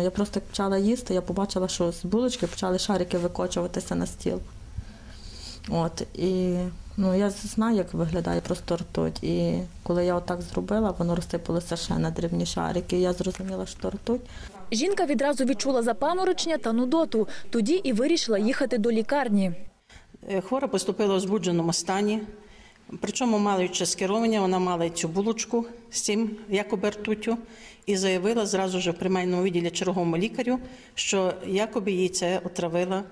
Я просто почала їсти, я побачила, що з булочки почали шарики викочуватися на стіл. От, і ну, я знаю, як виглядає просто ртуть. І коли я отак зробила, воно розсипалося ще на дрібні шарики. І я зрозуміла, що ртуть. Жінка відразу відчула запаморочення та нудоту. Тоді і вирішила їхати до лікарні. Е, Хвора поступила в збудженому стані, причому маючи скерування, вона мала цю булочку з цим якоби ртуттю і заявила зразу ж в приймальному відділі черговому лікарю, що якоби їй це отравила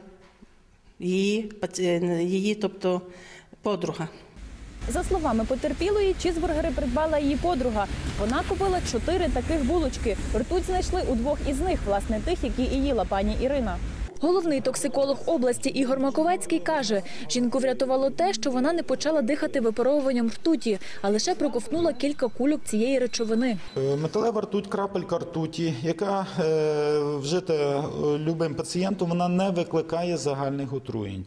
її, е, її тобто подруга. За словами потерпілої, чізбургери придбала її подруга. Вона купила чотири таких булочки. Ртуть знайшли у двох із них, власне, тих, які і їла пані Ірина. Головний токсиколог області Ігор Маковецький каже, жінку врятувало те, що вона не почала дихати випаровуванням ртуті, а лише проковтнула кілька кульок цієї речовини. Е, Металева ртуть, крапелька ртуті, яка е, вжита е, любим пацієнтом, вона не викликає загальних отруєнь.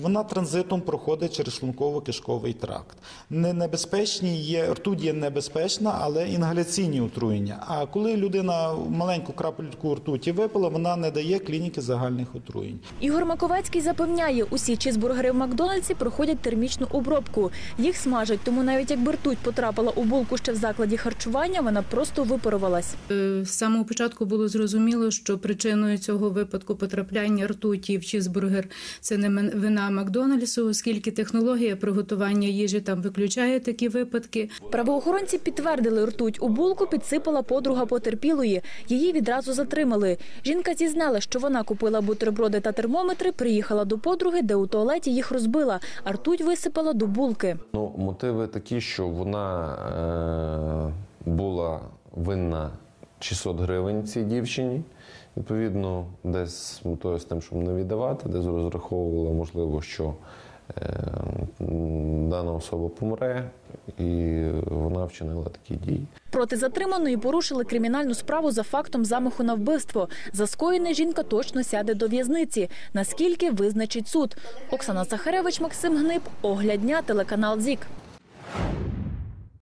Вона транзитом проходить через шлунково-кишковий тракт. Не небезпечні є ртуть є небезпечна, але інгаляційні отруєння. А коли людина маленьку крапельку ртуті випила, вона не дає клініки загальних отруєнь. Ігор Маковецький запевняє, усі чізбургери в Макдональдсі проходять термічну обробку. Їх смажать, тому навіть якби ртуть потрапила у булку ще в закладі харчування, вона просто випарувалась. Е, З самого початку було зрозуміло, що причиною цього випадку потрапляння ртуті в чізбургер це не вина Макдональдсу, оскільки технологія приготування їжі там виключає такі випадки. Правоохоронці підтвердили ртуть у булку, підсипала подруга потерпілої. Її відразу затримали. Жінка зізнала, що вона купила бутерброди та термометри, приїхала до подруги, де у туалеті їх розбила, а ртуть висипала до булки. Ну, мотиви такі, що вона е, була винна 600 гривень цій дівчині. Відповідно, десь метою з тим, щоб не віддавати, десь розраховувала, можливо, що е, дана особа помре, і вона вчинила такі дії. Проти затриманої порушили кримінальну справу за фактом замаху на вбивство. За скоєне жінка точно сяде до в'язниці. Наскільки визначить суд? Оксана Сахаревич, Максим Гниб, оглядня, телеканал ЗІК.